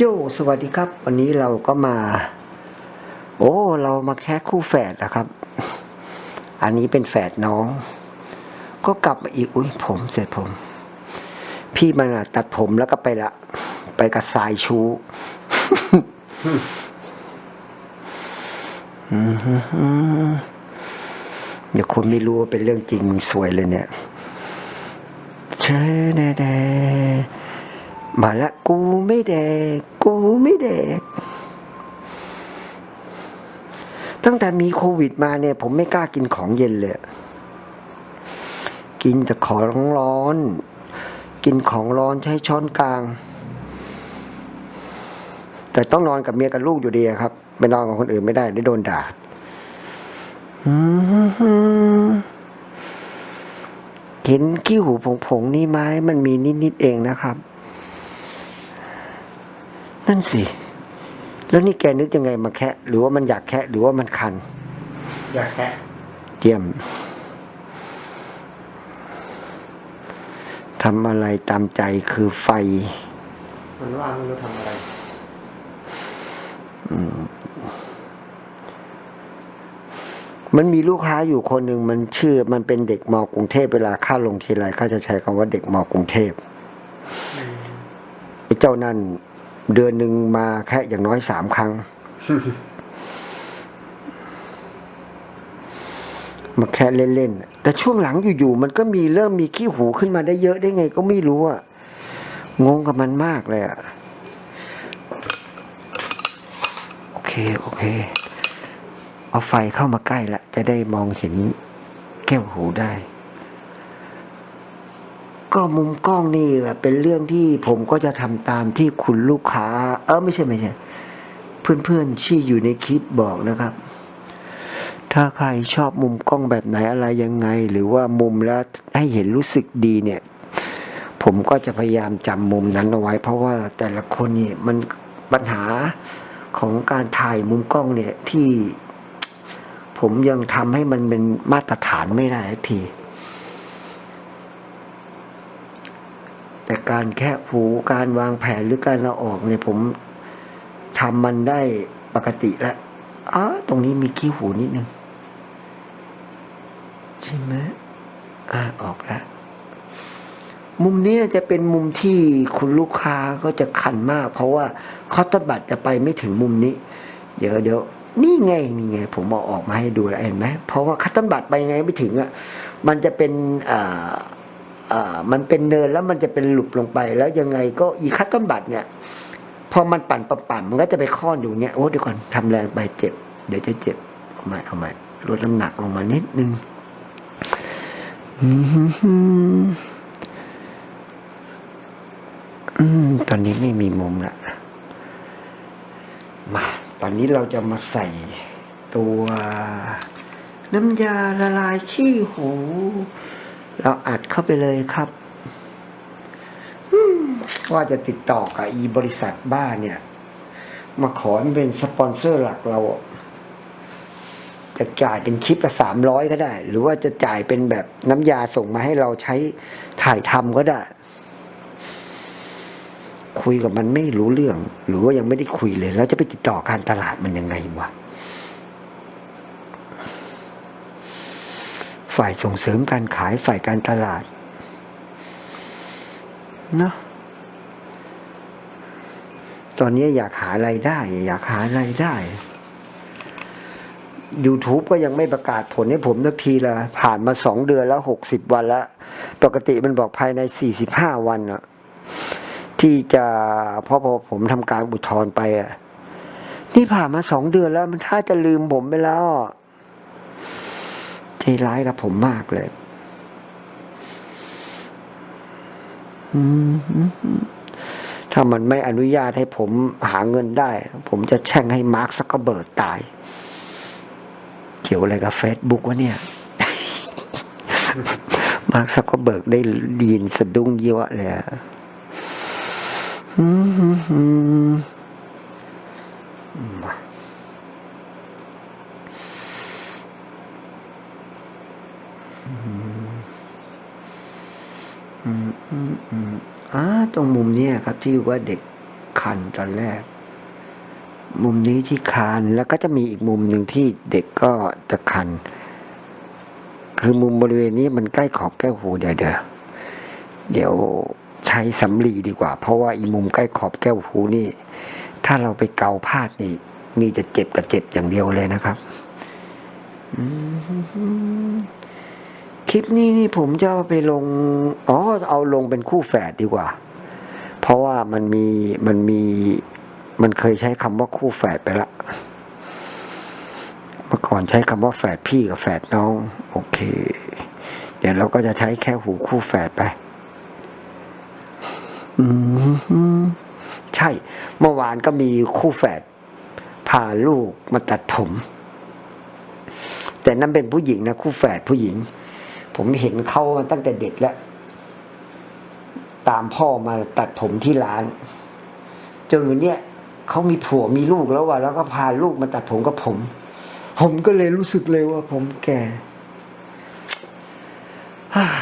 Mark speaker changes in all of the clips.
Speaker 1: โยสวัสดีครับ วันนี้เราก็มา โอ้ เรามาแค่คู่แฝดนะครับ อันนี้เป็นแฝดน้อง ก็กลับมาอีกอุ้ยผมเสร็จผม พี่มันตัดผมแล้วก็ไปละ ไปกับสายชูเดี๋ยวคนไม่รู้ว่าเป็นเรื่องจริงสวยเลยเนี่ยเชแน่แน่ มาละกูไม่แดก กูไม่แดก ตั้งแต่มีโควิดมาเนี่ย ผมไม่กล้ากินของเย็นเลย กินแต่ของร้อน กินของร้อนใช้ช้อนกลาง แต่ต้องนอนกับเมียกับลูกอยู่ดีครับไปนอนกับคนอื่นไม่ได้ได้โดนด่าเห็นขี้หูผงๆนี่ไหมมันมีนิดๆเองนะครับ นั่นสิ แล้วนี่แกนึกยังไงมาแคะหรือว่ามันอยากแคะหรือว่ามันคัน
Speaker 2: อยากแค่
Speaker 1: เยี่ยมทำอะไรตามใจคือไฟ
Speaker 2: มันว่างไม่รู้ทำอะไร
Speaker 1: มันมีลูกค้าอยู่คนหนึ่งมันชื่อ มันเป็นเด็กมอกรุงเทพเวลาค่าลงทีไรเขาจะใช้คำว่าเด็กมอกรุงเทพไอ้เจ้านั่น เดือนหนึ่งมาแค่อย่างน้อยสามครั้ง มาแค่เล่นๆ แต่ช่วงหลังอยู่ๆ มันก็มีเริ่มมีขี้หูขึ้นมาได้เยอะได้ไงก็ไม่รู้อะงงกับมันมากเลยอะโอเค โอเค เอาไฟเข้ามาใกล้ละ จะได้มองเห็นแก้วหูได้ ก็มุมกล้องนี่เป็นเรื่องที่ผมก็จะทำตามที่คุณลูกค้า เออไม่ใช่ไม่ใช่ เพื่อนๆที่อยู่ในคลิปบอกนะครับ ถ้าใครชอบมุมกล้องแบบไหนอะไรยังไง หรือว่ามุมแล้วให้เห็นรู้สึกดีเนี่ย ผมก็จะพยายามจำมุมนั้นเอาไว้ เพราะว่าแต่ละคนนี่มันปัญหาของการถ่ายมุมกล้องเนี่ยที่ผมยังทำให้มันเป็นมาตรฐานไม่ได้ที แต่ การแค่หูการวางแผนหรือการเราออกเนี่ยผมทำมันได้ปกติแล้วอ๋อตรงนี้มีขี้หูนิดนึงใช่ไหมอ่าออกแล้วมุมนี้จะเป็นมุมที่คุณลูกค้าก็จะคันมาก เพราะว่าคอตเตบัตจะไปไม่ถึงมุมนี้ เดี๋ยวเดี๋ยวนี่ไงนี่ไง ผมเอาออกมาให้ดูแล้วเห็นไหมเพราะว่าคัตตอร์บัตไปไงไม่ถึงอะมันจะเป็นอ่า มันเป็นเนินแล้วมันจะเป็นหลุบลงไป แล้วยังไงก็อีคัตตอร์บัตรเนี่ย พอมันปั่นปั่นมันก็จะไปค้อนอยู่เนี่ยโอ้เดี๋ยวก่อนทำแรงไปเจ็บ เดี๋ยวจะเจ็บเอาใหม่เอาใหม่ลดน้ำหนักลงมานิดนึงอืมอืมตอนนี้ไม่มีมุมละมา ตอนนี้เราจะมาใส่ตัว น้ำยาละลายขี้หู เราอัดเข้าไปเลยครับว่าจะติดต่อกับอีบริษัทบ้านเนี่ย มาขอเป็นสปอนเซอร์หลักเราจะจ่ายเป็นคลิปละสามร้อยก็ได้ หรือว่าจะจ่ายเป็นแบบน้ำยาส่งมาให้เราใช้ถ่ายทำก็ได้ คุยกับมันไม่รู้เรื่อง หรือว่ายังไม่ได้คุยเลย แล้วจะไปติดต่อการตลาดมันยังไงวะ ฝ่ายส่งเสริมการขายฝ่ายการตลาดเนาะตอนนี้อยากหาไรายได้ อยากหาไรายได้ YouTube ก็ยังไม่ประกาศผลให้ผมสักทีละผ่านมาสองเดือนแล้วหกสิบวันแล้วปกติมันบอกภายในสี่สิบห้าวันอะที่จะเพราะพอผมทำการอุทธรณ์ไปอะนี่ผ่านมาสองเดือนแล้วมันถ้าจะลืมผมไปแล้วอะ ใจร้ายกับผมมากเลย ถ้ามันไม่อนุญาตให้ผมหาเงินได้ ผมจะแช่งให้มาร์คซักเกอร์เบิร์ดตาย เกี่ยวอะไรกับเฟซบุ๊กวะเนี่ย มาร์คซักเกอร์เบิร์กได้ดีนสะดุ้งเยอะเลยอะอืมอืมอืมมา อืมอ่าตรงมุมเนี้ยครับที่ว่าเด็กคันตอนแรก มุมนี้ที่คันแล้วก็จะมีอีกมุมหนึ่งที่เด็กก็จะคัน คือมุมบริเวณนี้มันใกล้ขอบแก้วหูเดี๋ยวเดี๋ยวเดี๋ยวใช้สำลีดีกว่า เพราะว่าอีมุมใกล้ขอบแก้วหูนี่ ถ้าเราไปเกาพลาดนี่ มีจะเจ็บกับเจ็บอย่างเดียวเลยนะครับ อืม คลิปนี้นี่ผมจะไปลง อ๋อ เอาลงเป็นคู่แฝดดีกว่า เพราะว่ามันมี มันมี มันเคยใช้คำว่าคู่แฝดไปละ เมื่อก่อนใช้คำว่าแฝดพี่กับแฝดน้อง โอเค เดี๋ยวเราก็จะใช้แค่หูคู่แฝดไป อืมใช่ เมื่อวานก็มีคู่แฝดพาลูกมาตัดผม แต่นั่นเป็นผู้หญิงนะ คู่แฝดผู้หญิง ผมเห็นเขาตั้งแต่เด็กแล้ว ตามพ่อมาตัดผมที่ร้าน จนวันเนี้ยเขามีผัวมีลูกแล้วว่ะแล้วก็พาลูกมาตัดผมกับผม ผมก็เลยรู้สึกเลยว่าผมแก่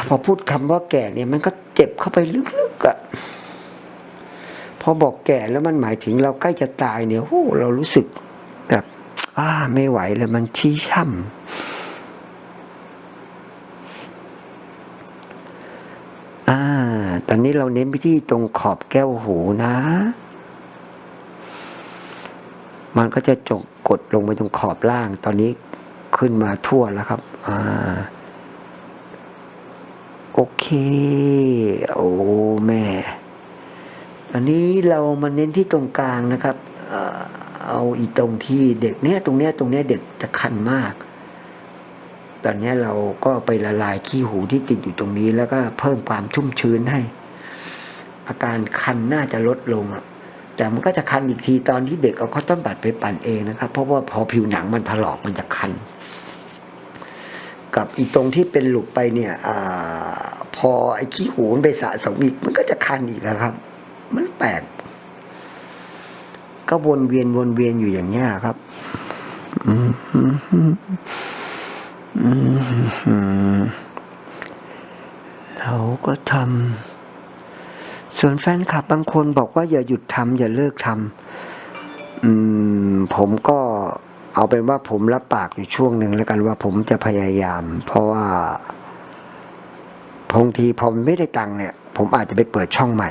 Speaker 1: พอพูดคำว่าแก่เนี่ย มันก็เจ็บเข้าไปลึกๆอะ่ะพอบอกแก่แล้วมันหมายถึงเราใกล้จะตายเนี่ยโอ้เรารู้สึกแบบ อ่า ไม่ไหวเลยมันชี้ช่ำ อ่า ตอนนี้เราเน้นไปที่ตรงขอบแก้วหูนะ มันก็จะจกกดลงไปตรงขอบล่าง ตอนนี้ขึ้นมาทั่วแล้วครับ อ่า โอเค โอ้แม่ อันนี้เรามาเน้นที่ตรงกลางนะครับ เอาอีตรงที่เด็กเนี่ยตรงเนี้ยตรงเนี้ยเด็กจะคันมาก ตอนนี้เราก็ไปละลายขี้หูที่ติดอยู่ตรงนี้ แล้วก็เพิ่มความชุ่มชื้นให้ อาการคันน่าจะลดลงอะแต่มันก็จะคันอีกทีตอนที่เด็กเอาข้าวต้นบัดไปปั่นเองนะครับ เพราะว่าพอผิวหนังมันถลอกมันจะคัน กับอีตรงที่เป็นหลุกไปเนี่ยอพอไอ้ขี้หูมันไปสะสมอีกมันก็จะคันอีกอะครับ มันแปลกก็วนเวียนวนเวียนอยู่อย่างเงี้ยครับ อืม เราก็ทำส่วนแฟนคลับบางคนบอกว่าอย่าหยุดทำอย่าเลิกทำผมก็เอาเป็นว่าผมรับปากอยู่ช่วงหนึ่งแล้วกันว่าผมจะพยายาม เพราะว่าบางทีพอมันไม่ได้ตังค์เนี่ย ผมอาจจะไปเปิดช่องใหม่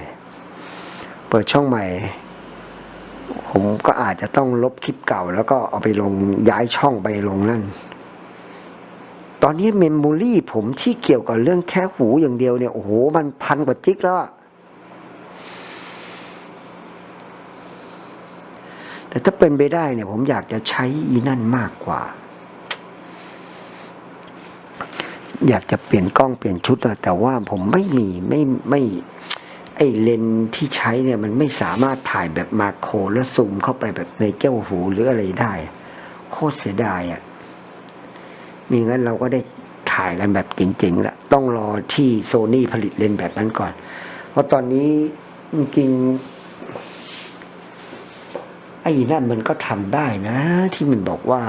Speaker 1: เปิดช่องใหม่ ผมก็อาจจะต้องลบคลิปเก่า แล้วก็เอาไปลงย้ายช่องไปลงนั่น ตอนนี้เมมโมรี่ผมที่เกี่ยวกับเรื่องแค่หูอย่างเดียวเนี่ย โอ้โห มันพันกว่าจิกแล้วอะแต่ถ้าเป็นไปได้เนี่ย ผมอยากจะใช้อีนั่นมากกว่า อยากจะเปลี่ยนกล้องเปลี่ยนชุดอะแต่ว่าผมไม่มีไม่ไม่ไอเลนที่ใช้เนี่ยมันไม่สามารถถ่ายแบบมาโครแล้วซูมเข้าไปแบบในแก้วหูหรืออะไรได้ โคตรเสียดายอะ่ะ มีงั้นเราก็ได้ถ่ายกันแบบจริงๆละต้องรอที่โซนี่ผลิตเลนส์แบบนั้นก่อน เพราะตอนนี้จริงไอ้นั่นมันก็ทำได้นะ ที่มันบอกว่า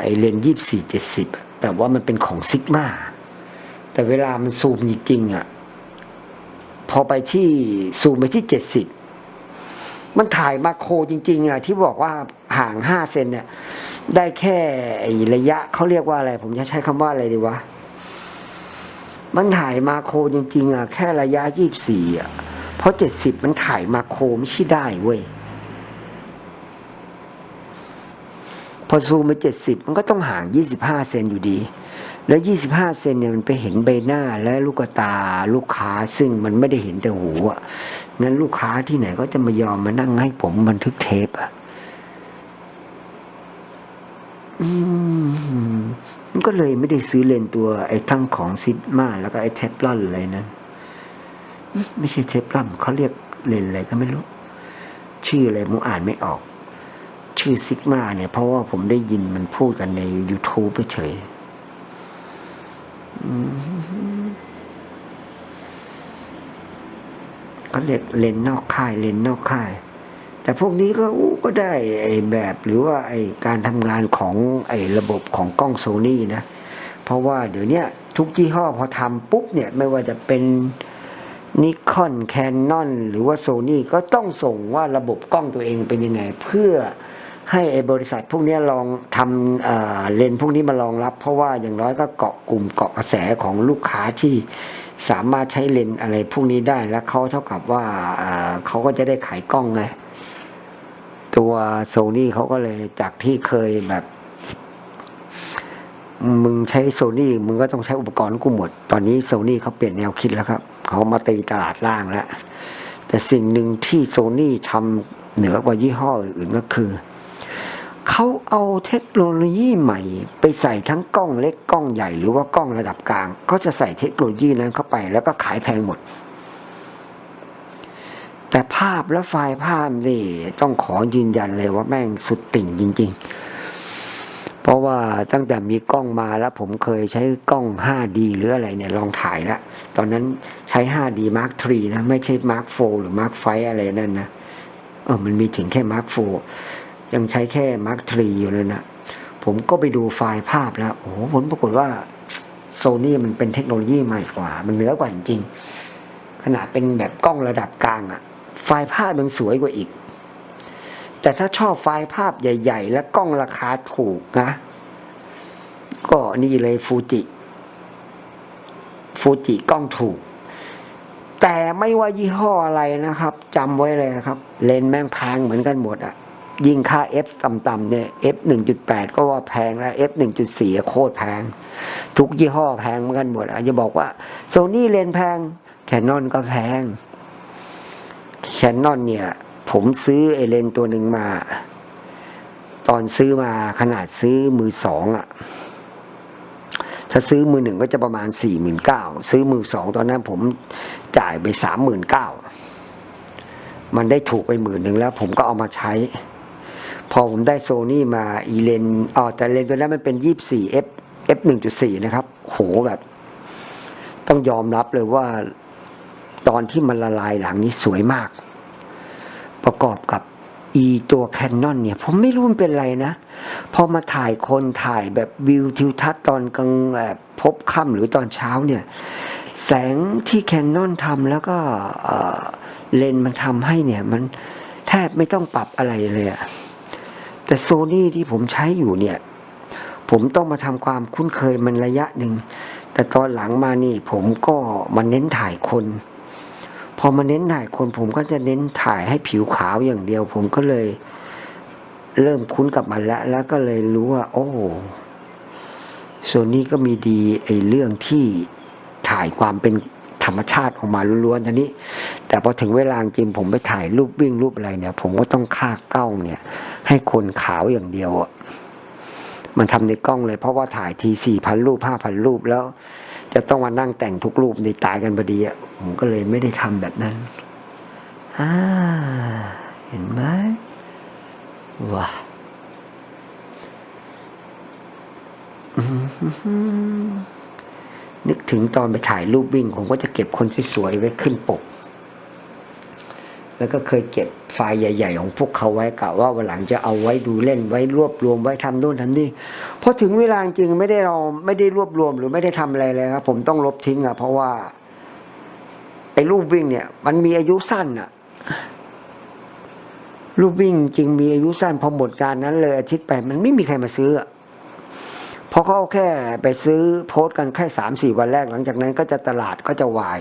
Speaker 1: ไอ้เลนยี่สี่เจ็ดสิบแต่ว่ามันเป็นของซิกมาแต่เวลามันซูมจริงๆอะ พอไปที่ซูมไปที่เจ็ดสิบมันถ่ายมาโครจริง ๆอะที่บอกว่าห่างห้าเซนเนี่ย ได้แค่ระยะเขาเรียกว่าอะไร ผมจะใช้คำว่าอะไรดีวะ มันถ่ายมาโครจริงๆอะแค่ระยะยี่สิบสี่อะ เพราะเจ็ดสิบมันถ่ายมาโครไม่ใช่ได้เว้ย พอซูมไปเจ็ดสิบมันก็ต้องห่างยี่สิบห้าเซนอยู่ดี แล้ว25เซนเนี่ยมันไปเห็นใบหน้าและลูกตาลูกค้าซึ่งมันไม่ได้เห็นแต่หูอะงั้นลูกค้าที่ไหนก็จะมายอมมานั่งให้ผมบันทึกเทปอะ อื มันก็เลยไม่ได้ซื้อเลนตัวไอ้ทั้งของซิปมาแล้วก็ไอ้เทฟลอนอะไรนั้น ไม่ใช่เทฟลอนเขาเรียกเลนอะไรก็ไม่รู้ ชื่ออะไรผมอ่านไม่ออก ชื่อซิกมาเนี่ย เพราะว่าผมได้ยินมันพูดกันใน YouTube ไปเฉยเขาเรียกเลนนอกค่ายเลนนอกค่าย แต่พวกนี้ก็อู้ก็ได้ไอ้แบบหรือว่าไอ้การทำงานของไอ้ระบบของกล้องโซนี่นะ เพราะว่าเดี๋ยวนี้ทุกยี่ห้อพอทำปุ๊บเนี่ยไม่ว่าจะเป็นนิคอนแคนนอนหรือว่าโซนี่ก็ต้องส่งว่าระบบกล้องตัวเองเป็นยังไง เพื่อให้ไอ้บริษัทพวกนี้ลองทำเอ่อเลนพวกนี้มารองรับ เพราะว่าอย่างน้อยก็เกาะกลุ่มเกาะกระแสของลูกค้าที่สามารถใช้เลนอะไรพวกนี้ได้แล้วเขาเท่ากับว่าเขาก็จะได้ขายกล้องไง ตัวโซนี่เขาก็เลยจากที่เคยแบบ มึงใช้โซนี่มึงก็ต้องใช้อุปกรณ์กูหมด ตอนนี้โซนี่เขาเปลี่ยนแนวคิดแล้วครับเขามาตีตลาดล่างแล้ว แต่สิ่งหนึ่งที่โซนี่ทำเหนือกว่ายี่ห้ออื่นก็คือเขาเอาเทคโนโลยีใหม่ ไปใส่ทั้งกล้องเล็กกล้องใหญ่หรือว่ากล้องระดับกลาง ก็จะใส่เทคโนโลยีนั้นเข้าไปแล้วก็ขายแพงหมด แต่ภาพและไฟล์ภาพนี่ต้องขอยืนยันเลยว่าแม่งสุดติ่งจริง ๆ เพราะว่าตั้งแต่มีกล้องมาแล้วผมเคยใช้กล้อง 5D หรืออะไรเนี่ยลองถ่ายแล้วตอนนั้นใช้ 5D Mark III นะ ไม่ใช่ Mark IV หรือ Mark V อะไรนั่นนะ เออมันมีถึงแค่ Mark IV ยังใช้แค่ Mark III อยู่เลยนะ ผมก็ไปดูไฟล์ภาพแล้ว โอ้โหผลปรากฏว่าโซนี่มันเป็นเทคโนโลยีใหม่กว่า มันเหนือกว่าจริงๆขนาดเป็นแบบกล้องระดับกลางอะ ไฟล์ภาพมันสวยกว่าอีก แต่ถ้าชอบไฟล์ภาพใหญ่ ๆ และกล้องราคาถูกนะ ก็นี่เลยฟูจิฟูจิกล้องถูก แต่ไม่ว่ายี่ห้ออะไรนะครับจำไว้เลยครับ เลนแม่งแพงเหมือนกันหมดอะยิ่งค่า f ต่ำๆเนี่ย f 1.8 ก็ว่าแพงแล้ว f 1.4 โคตรแพง ทุกยี่ห้อแพงเหมือนกันหมดอะจจะบอกว่าโซนี่เลนแพงแคนนอนก็แพง แคนนอนเนี่ย ผมซื้อไอเลนตัวหนึ่งมา ตอนซื้อมาขนาดซื้อมือสองอะถ้าซื้อมือหนึ่งก็จะประมาณสี่หมื่นเก้าซื้อมือสองตอนนั้นผมจ่ายไปสามหมื่นเก้ามันได้ถูกไปหมื่นหนึ่งแล้ว ผมก็เอามาใช้ พอผมได้โซนี่มาอีเลนอ๋อแต่เลนตัวนั้นมันเป็นยี่สี่ f f หนึ่งจุดสี่นะครับ โหแบบ ต้องยอมรับเลยว่า ตอนที่มันละลายหลังนี้สวยมาก ประกอบกับอีตัวแคนนอนเนี่ย ผมไม่รู้มันเป็นไรนะ พอมาถ่ายคนถ่ายแบบวิวทิวทัศน์ตอนกลางแบบพบค่ำหรือตอนเช้าเนี่ย แสงที่แคนนอนทำแล้วก็เลนส์มันทำให้เนี่ย มันแทบไม่ต้องปรับอะไรเลยอะแต่โซนี่ที่ผมใช้อยู่เนี่ย ผมต้องมาทำความคุ้นเคยมันระยะหนึ่งแต่ตอนหลังมานี่ผมก็มาเน้นถ่ายคน พอมาเน้นถ่ายคนผมก็จะเน้นถ่ายให้ผิวขาวอย่างเดียว ผมก็เลย เริ่มคุ้นกับมันแล้ว แล้วก็เลยรู้ว่า โอ้โซนี่ก็มีดีไอ้เรื่องที่ถ่ายความเป็นธรรมชาติออกมาล้วนๆทีนี้ แต่พอถึงเวลาจริงผมไปถ่ายรูปวิ่งรูปอะไรเนี่ย ผมก็ต้องค่ากล้องเนี่ย ให้คนขาวอย่างเดียวอะมันทำในกล้องเลยเพราะว่าถ่ายทีสี่พันรูปห้าพันรูปแล้ว จะต้องมานั่งแต่งทุกรูปในตายกันพอดีอะ ผมก็เลยไม่ได้ทำแบบนั้นอ่าเห็นไหมว้าอนึกถึงตอนไปถ่ายรูปวิ่ง ผมก็จะเก็บคนสวยๆไว้ขึ้นปก แล้วก็เคยเก็บไฟล์ใหญ่ ๆ ของพวกเขาไว้กะว่าวันหลังจะเอาไว้ดูเล่นไว้รวบรวมไว้ทำนู่นทำนี่พอถึงเวลาจริงไม่ได้เราไม่ได้รวบรวมหรือไม่ได้ทำอะไรเลยครับ ผมต้องลบทิ้งอะเพราะว่า อ้รูปวิ่งเนี่ย มันมีอายุสั้นอะรูปวิ่งจริงมีอายุสั้นพอหมดการนั้นเลยอาทิตย์ไป มันไม่มีใครมาซื้อเพราะเขาแค่ไปซื้อโพสต์กันแค่สามสี่วันแรกหลังจากนั้นก็จะตลาดก็จะวาย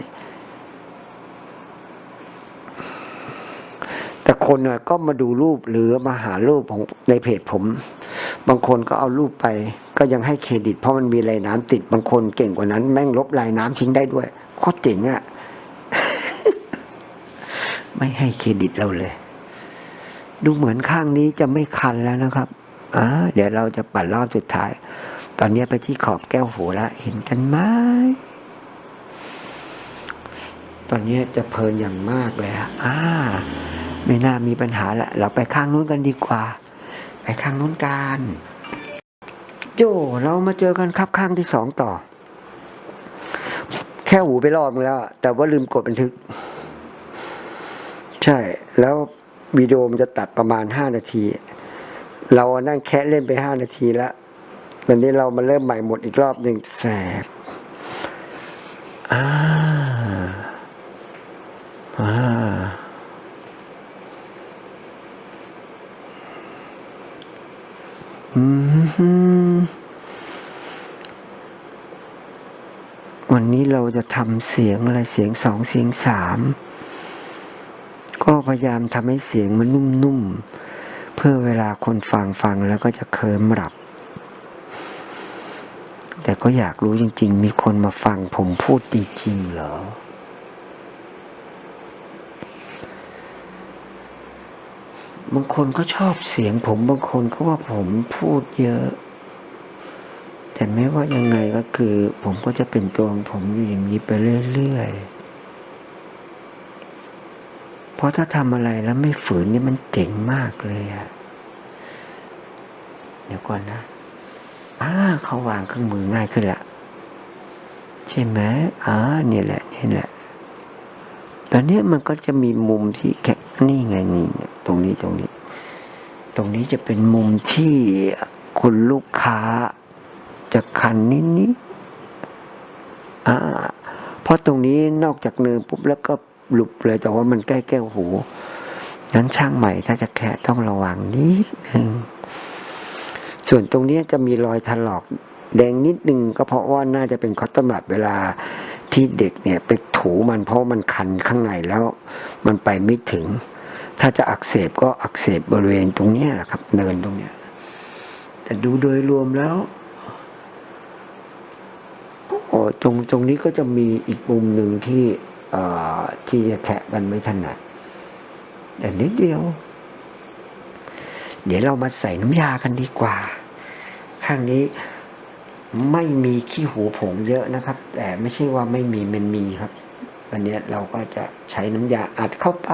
Speaker 1: แต่คนน่ะก็มาดูรูปหรือมาหารูปของในเพจผม บางคนก็เอารูปไป ก็ยังให้เครดิต เพราะมันมีลายน้ำติดบางคนเก่งกว่านั้น แม่งลบลายน้ำทิ้งได้ด้วยโคตรเจ๋งอะ ไม่ให้เครดิตเราเลย ดูเหมือนข้างนี้จะไม่คันแล้วนะครับอ่าเดี๋ยวเราจะปัดรอบสุดท้าย ตอนนี้ไปที่ขอบแก้วหูแล้วเห็นกันไหมตอนนี้จะเพลินอย่างมากเลยอ่าไม่น่ามีปัญหาละ เราไปข้างนู้นกันดีกว่า ไปข้างนู้นกันโจเรามาเจอกันครับข้างที่สองต่อ แค่หูไปรอบแล้ว แต่ว่าลืมกดบันทึก ใช่ แล้ววิดีโอมันจะตัดประมาณห้านาที เรานั่งแคะเล่นไปห้านาทีแล้วตอนนี้เรามาเริ่มใหม่หมดอีกรอบหนึ่งแสบอ่าอ่าอืมวันนี้เราจะทำเสียงอะไรเสียงสองเสียงสาม ก็พยายามทำให้เสียงมันนุ่มๆ เพื่อเวลาคนฟังฟังแล้วก็จะเคลิ้มหลับ แต่ก็อยากรู้จริง ๆ มีคนมาฟังผมพูดจริง ๆ เหรอ บางคนก็ชอบเสียงผมบางคนก็ว่าผมพูดเยอะ แต่ไม่ว่ายังไงก็คือ ผมก็จะเป็นตัวของผมอยู่อย่างนี้ไปเรื่อย ๆ เพราะถ้าทำอะไรแล้วไม่ฝืนนี่มันเจ๋งมากเลยอะเดี๋ยวก่อนนะอ่าเขาวางเครื่องมือง่ายขึ้นละใช่ไหมอ่าเนี่ยแหละนี่แหละ ตอนนี้มันก็จะมีมุมที่แค่นี่ไงนี่ตรงนี้ตรงนี้ ตรงนี้จะเป็นมุมที่คุณลูกค้าจะคันนิดนิดอ่าเพราะตรงนี้นอกจากเนินปุ๊บแล้วก็ หลุบเลยแต่ว่ามันใกล้แก้วหูนั้นช่างใหม่ถ้าจะแคะต้องระวังนิดนึงส่วนตรงนี้จะมีรอยถลอกแดงนิดนึงก็เพราะว่าน่าจะเป็นคอตตอนบัดเวลาที่เด็กเนี่ยไปถูมันเพราะมันคันข้างในแล้ว มันไปไม่ถึง ถ้าจะอักเสบก็อักเสบบริเวณตรงนี้แหละครับ เนินตรงเนี้ย แต่ดูโดยรวมแล้วโอ้ตรงตรงนี้ก็จะมีอีกมุมหนึ่งที่ ที่จะแทะกันไม่ถนัดแต่นิดเดียว เดี๋ยวเรามาใส่น้ำยากันดีกว่า ข้างนี้ไม่มีขี้หูผงเยอะนะครับ แต่ไม่ใช่ว่าไม่มีมันมีครับวันนี้เราก็จะใช้น้ำยาอัดเข้าไป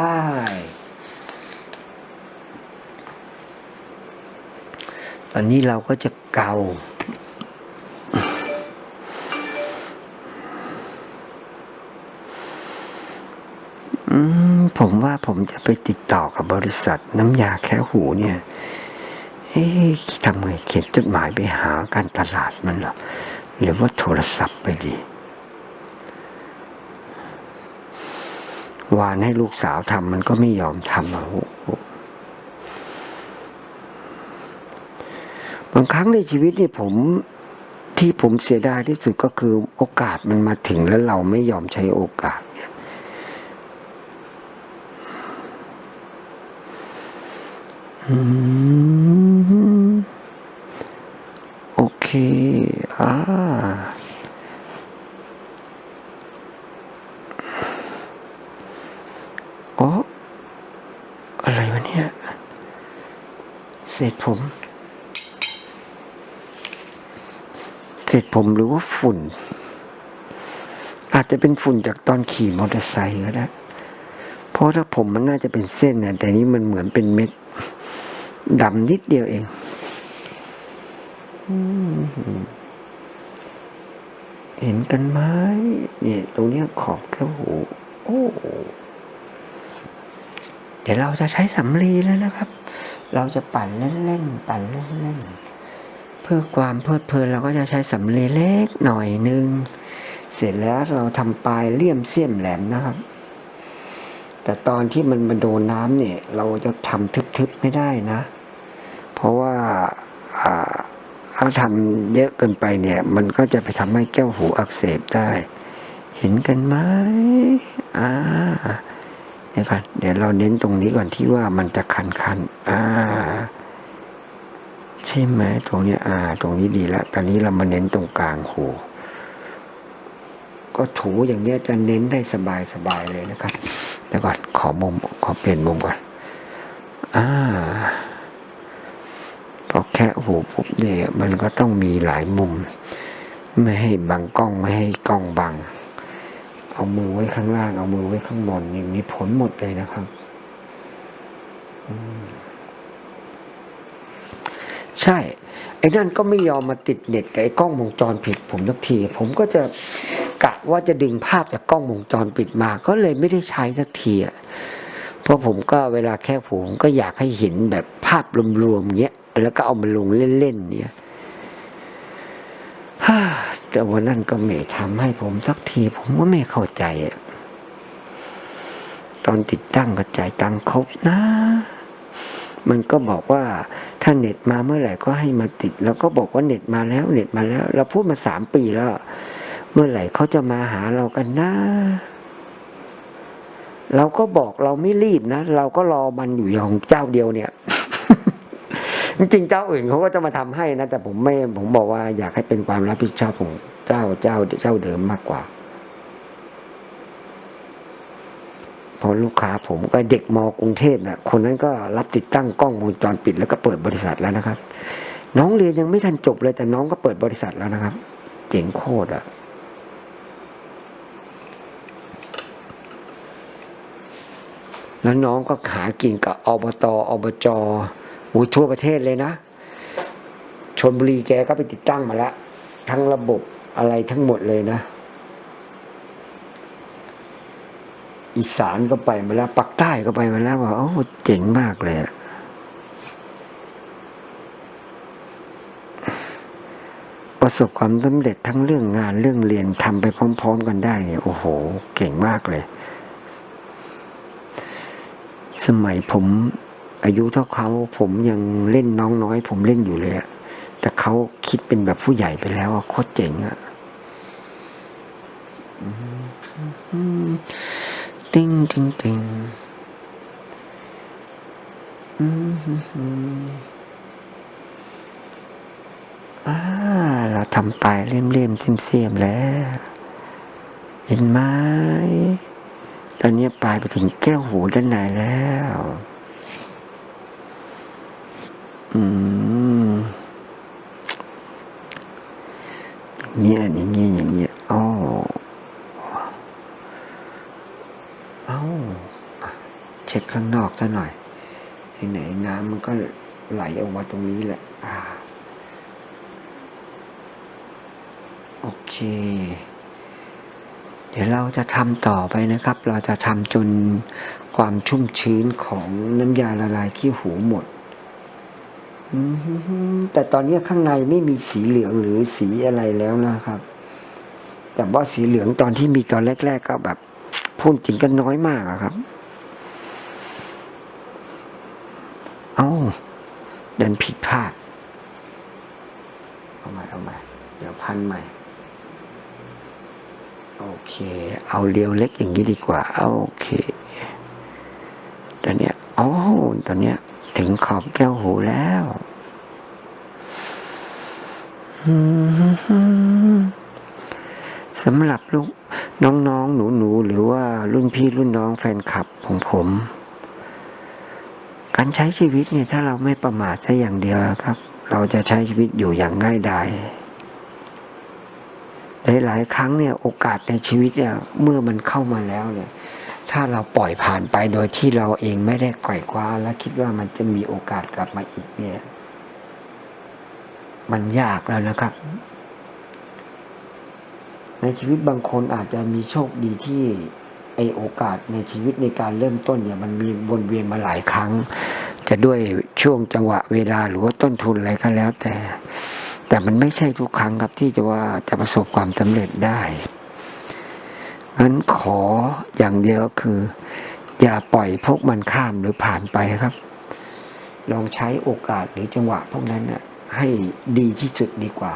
Speaker 1: ตอนนี้เราก็จะเกา ผมว่าผมจะไปติดต่อกับบริษัทน้ำยาแค่หูเนี่ย เอ๊ะทำไงเขียนจดหมายไปหาการตลาดมันหรอหรือว่าโทรศัพท์ไปดีวานให้ลูกสาวทำมันก็ไม่ยอมทำอะโอ้โหบางครั้งในชีวิตนี่ผมที่ผมเสียดายที่สุดก็คือโอกาสมันมาถึงแล้วเราไม่ยอมใช้โอกาสเนี่ย อืม โอเค อ่าอ๋ออะไรวะเนี่ย เศษผม เศษผมหรือว่าฝุ่น อาจจะเป็นฝุ่นจากตอนขี่มอเตอร์ไซค์ก็ได้ เพราะถ้าผมมันน่าจะเป็นเส้นนะแต่นี้มันเหมือนเป็นเม็ด ดำนิดเดียวเองอเห็นกันไหมเนี่ยตรงเนี้ยขอบแก้วหูโอ้เดี๋ยวเราจะใช้สำลีแล้วนะครับ เราจะปั่นเล่นๆปั่นเล่นๆเพื่อความเพลิดเพลินเราก็จะใช้สำลีเล็กหน่อยนึงเสร็จแล้วเราทำปลายเลี่ยมเสียมแหลมนะครับ แต่ตอนที่มันมาโดนน้ำเนี่ย เราจะทำทึบๆไม่ได้นะ เพราะว่าอ่าถ้าทำเยอะเกินไปเนี่ย มันก็จะไปทำให้แก้วหูอักเสบได้ เห็นกันไหมอ่าเดี๋ยวก่อนเดี๋ยวเราเน้นตรงนี้ก่อนที่ว่ามันจะคันๆอ่าใช่ไหมตรงนี้อ่า ตรงนี้ดีล้วตอนนี้เรามาเน้นตรงกลางหูก็ถูอย่างเนี้ยจะเน้นได้สบายสบายๆเลยนะครับ แล้วก่อนขอมุมขอเปลี่ยนมุมก่อน อ่า อแค่หูปุ๊บเนี่ยมันก็ต้องมีหลายมุม ไม่ให้บังกล้องไม่ให้กล้องบัง เอามือไว้ข้างล่าง เอามือไว้ข้างบนนี่มีผลหมดเลยนะครับใช่ไอ้นั่นก็ไม่ยอมมาติดเน็ตกับไอ้กล้องวงจรปิด ผมสักที ผมก็จะกะว่าจะดึงภาพจากกล้องวงจรปิดมา ก็เลยไม่ได้ใช้สักทีอะเพราะผมก็เวลาแค่ผมก็อยากให้เห็นแบบภาพรวมๆเงี้ย แล้วก็เอามาลงเล่นๆเนี่ยฮ่าแต่วันนั้นก็ไม่ทำให้ผมสักที ผมก็ไม่เข้าใจอะตอนติดตั้งก็จ่ายตังค์ครบนะ มันก็บอกว่าถ้าเน็ตมาเมื่อไหร่ก็ให้มาติด แล้วก็บอกว่าเน็ตมาแล้วเน็ตมาแล้ว เราพูดมาสามปีแล้ว เมื่อไหร่เขาจะมาหาเรากันนะ เราก็บอกเราไม่รีบนะ เราก็รอมันอยู่อย่างเจ้าเดียวเนี่ย จริงๆเจ้าอื่นเขาก็จะมาทำให้นะ แต่ผมไม่ผมบอกว่าอยากให้เป็นความรับผิดชอบของเจ้าเจ้าเจ้าเดิมมากกว่าพอลูกค้าผมก็เด็กมกรุงเทพนี่ยคนนั้นก็รับติดตั้งกล้องวงจรปิดแล้วก็เปิดบริษัทแล้วนะครับ น้องเรียนยังไม่ทันจบเลย แต่น้องก็เปิดบริษัทแล้วนะครับ เจ๋งโคตรอะแล้วน้องก็หากินกับอบตอบจ อุ้ยทั่วประเทศเลยนะชนบุรีแกก็ไปติดตั้งมาแล้วทั้งระบบอะไรทั้งหมดเลยนะ อีสานก็ไปมาแล้วปักใต้ก็ไปมาแล้วว่าโอ้เจ๋งมากเลยประสบความสำเร็จทั้งเรื่องงานเรื่องเรียนทำไปพร้อม ๆ กันได้เนี่ยโอ้โห เก่งมากเลย สมัยผม อายุเท่าเขาผมยังเล่นน้องน้อย ผมเล่นอยู่เลยอะแต่เขาคิดเป็นแบบผู้ใหญ่ไปแล้วโคตรเจ๋งอะอืมติ้งติ้งติ้งฮึ่มฮึ่มอ่าเราทำปลายเลี่ยมๆเสียมๆแล้ว เห็นไหมตอนนี้ปลายไปถึงแก้วหูด้านในแล้ว อืมอย่างเงี้ยอย่างเงี้ยอย่างเงี้ยอ๋อเอ้าเช็ดข้างนอกซะหน่อยไหนๆน้ำมันก็ไหลออกมาตรงนี้แหละ อ่า โอเค เดี๋ยวเราจะทำต่อไปนะครับ เราจะทำจนความชุ่มชื้นของน้ำยาละลายขี้หูหมด แต่ตอนนี้ข้างในไม่มีสีเหลืองหรือสีอะไรแล้วนะครับ แต่ว่าสีเหลืองตอนที่มีตอนแรก ๆ ก็แบบพูดจริงก็น้อยมากอะครับ เอ้าเดินผิดพลาด เอาใหม่เอาใหม่เดี๋ยวพันใหม่ โอเค เอาเรียวเล็กอย่างนี้ดีกว่า โอเคตอนเนี้ยอ๋อตอนเนี้ย ถึงขอบแก้วหูแล้ว สำหรับลูกน้องๆ หนูๆ หรือว่ารุ่นพี่รุ่นน้องแฟนคลับของผม การใช้ชีวิตเนี่ยถ้าเราไม่ประมาทซะอย่างเดียวครับ เราจะใช้ชีวิตอยู่อย่างง่ายดายหลายๆครั้งเนี่ยโอกาสในชีวิตเนี่ยเมื่อมันเข้ามาแล้วเนี่ย ถ้าเราปล่อยผ่านไปโดยที่เราเองไม่ได้ไขว่คว้า และคิดว่ามันจะมีโอกาสกลับมาอีกเนี่ย มันยากแล้วนะครับ ในชีวิตบางคนอาจจะมีโชคดีที่ไอโอกาสในชีวิตในการเริ่มต้นเนี่ย มันมีวนเวียนมาหลายครั้ง จะด้วยช่วงจังหวะเวลาหรือว่าต้นทุนอะไรก็แล้วแต่ แต่มันไม่ใช่ทุกครั้งครับที่จะว่าจะประสบความสำเร็จได้ งั้นขออย่างเดียวคือ อย่าปล่อยพวกมันข้ามหรือผ่านไปครับ ลองใช้โอกาสหรือจังหวะพวกนั้นน่ะให้ดีที่สุดดีกว่า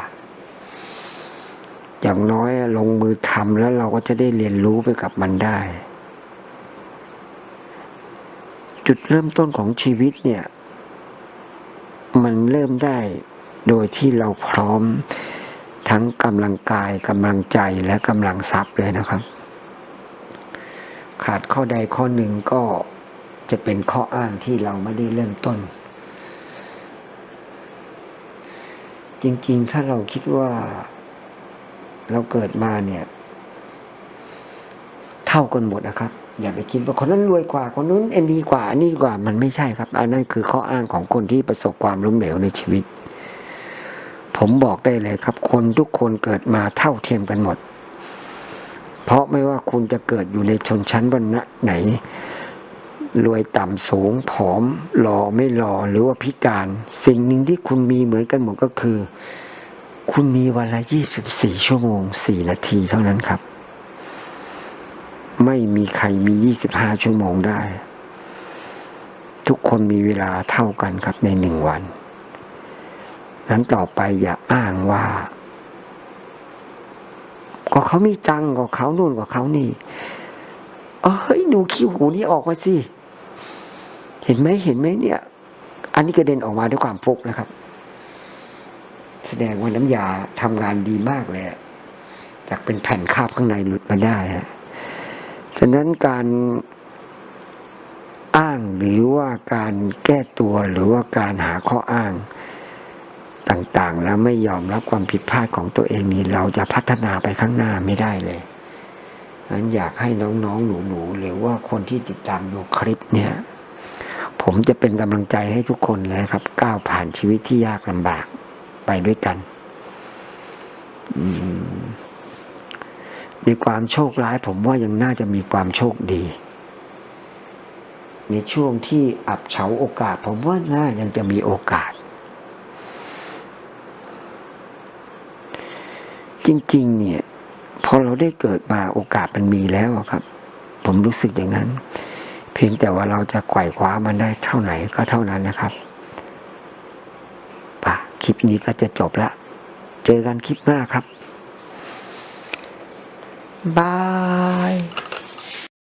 Speaker 1: อย่างน้อยลงมือทำแล้วเราก็จะได้เรียนรู้ไปกับมันได้ จุดเริ่มต้นของชีวิตเนี่ย มันเริ่มได้โดยที่เราพร้อมทั้งกำลังกายกำลังใจและกำลังทรัพย์เลยนะครับ ขาดข้อใดข้อหนึ่งก็จะเป็นข้ออ้างที่เราไม่ได้เริ่มต้น จริงๆ ถ้าเราคิดว่าเราเกิดมาเนี่ย เท่ากันหมดนะครับ อย่าไปคิดว่าคนนั้นรวยกว่าคนนู้นเอ็นดีกว่าอันนี่กว่ามันไม่ใช่ครับ อันนั้นคือข้ออ้างของคนที่ประสบความล้มเหลวในชีวิต ผมบอกได้เลยครับ คนทุกคนเกิดมาเท่าเทียมกันหมด เพราะไม่ว่าคุณจะเกิดอยู่ในชนชั้นวรรณะไหน รวยต่ำสูงผอมหล่อไม่หล่อหรือว่าพิการ สิ่งหนึ่งที่คุณมีเหมือนกันหมดก็คือ คุณมีวันละ24ชั่วโมง4นาทีเท่านั้นครับ ไม่มีใครมียี่สิบห้าชั่วโมงได้ ทุกคนมีเวลาเท่ากันครับในหนึ่งวัน นั้นต่อไปอย่าอ้างว่า ก็เขามีตังค์ก็เขานู่นก็เขานี่เอ้ยดูขี้หูนี่ออกมาสิเห็นไหมเห็นไหมเนี่ย อันนี้กระเด็นออกมาด้วยความฟุกนะครับ แสดงว่าน้ำยาทำงานดีมากเลยจากเป็นแผ่นคาบข้างในหลุดมาได้ฮะฉะนั้นการอ้างหรือว่าการแก้ตัวหรือว่าการหาข้ออ้าง ต่างๆ แล้วไม่ยอมรับความผิดพลาดของตัวเองนี่เราจะพัฒนาไปข้างหน้าไม่ได้เลยนั้นอยากให้น้องๆหนูๆหรือว่าคนที่ติดตามดูคลิปเนี่ย ผมจะเป็นกำลังใจให้ทุกคนเลยครับ ก้าวผ่านชีวิตที่ยากลำบากไปด้วยกันในความโชคร้าย ผมว่ายังน่าจะมีความโชคดี ในช่วงที่อับเฉาโอกาส ผมว่าน่ายังจะมีโอกาส จริง ๆ เนี่ยพอเราได้เกิดมาโอกาสมันมีแล้วครับ ผมรู้สึกอย่างนั้น เพียงแต่ว่าเราจะไขว่คว้ามันได้เท่าไหนก็เท่านั้นนะครับป่ะคลิปนี้ก็จะจบละเจอกันคลิปหน้าครับบาย